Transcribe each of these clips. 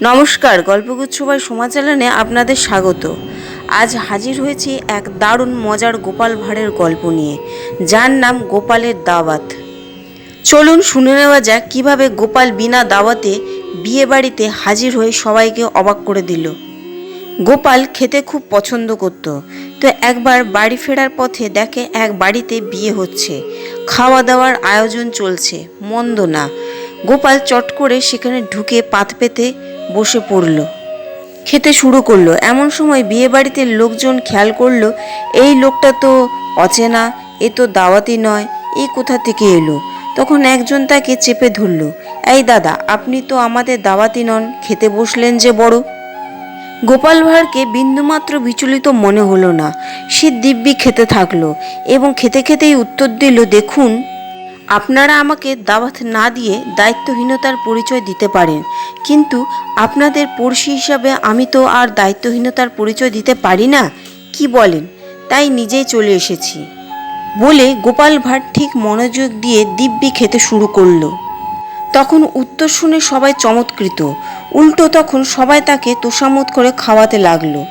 নমস্কার, গল্পগুচ্ছ ভাই সমাচালনে আপনাদের স্বাগত। আজ হাজির হয়েছি এক দারুণ মজার গোপাল ভাঁড়ের গল্প নিয়ে। যার নাম গোপালের দাওয়াত। চলুন শুনে নেওয়া যাক কীভাবে গোপাল বিনা দাওয়াতে বিয়ে বাড়িতে হাজির হয়ে সবাইকে অবাক করে দিল। গোপাল খেতে খুব পছন্দ করত, তো একবার বাড়ি ফেরার পথে দেখে এক বাড়িতে বিয়ে হচ্ছে। খাওয়া দাওয়ার আয়োজন চলছে, মন্দ না। গোপাল চট করে সেখানে ঢুকে পাত পেতে বসে পড়ল। খেতে শুরু করল। এমন সময় বিয়ে বাড়িতে লোকজন খেয়াল করল, এই লোকটা তো অচেনা, এ তো দাওয়াতি নয় এই কোথা থেকে এলো? তখন একজন তাকে চেপে ধরলো, এই দাদা, আপনি তো আমাদের দাওয়াতি নন, খেতে বসলেন যে বড়। গোপাল ভাঁড়কে বিন্দুমাত্র বিচলিত মনে হলো না। সে দিব্যি খেতে থাকল এবং খেতে খেতেই উত্তর দিল, দেখুন আপনারা আমাকে দাওয়াত না দিয়ে দায়িত্বহীনতার পরিচয় দিতে পারেন। কিন্তু আপনাদের পড়শি হিসাবে আমি তো আর দায়িত্বহীনতার পরিচয় দিতে পারি না? কি বলেন? তাই নিজেই চলে এসেছি। বলে গোপাল ভাঁড় ঠিক মনোযোগ দিয়ে দিব্যি খেতে শুরু করল। তখন উত্তর শুনে সবাই চমৎকৃত। উল্টো তখন সবাই তাকে তোষামত করে খাওয়াতে লাগল।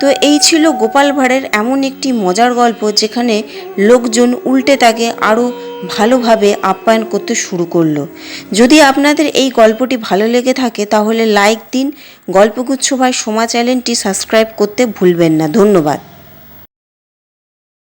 তো এই ছিল গোপাল ভাঁড়ের এমন একটি মজার গল্প যেখানে লোকজন উল্টে তাকে আরও ভালোভাবে আপ্যায়ন করতে শুরু করল। যদি আপনাদের এই গল্পটি ভালো লেগে থাকে, তাহলে লাইক দিন। গল্পগুচ্ছ ভাই সোমা চ্যানেলটি সাবস্ক্রাইব করতে ভুলবেন না। ধন্যবাদ।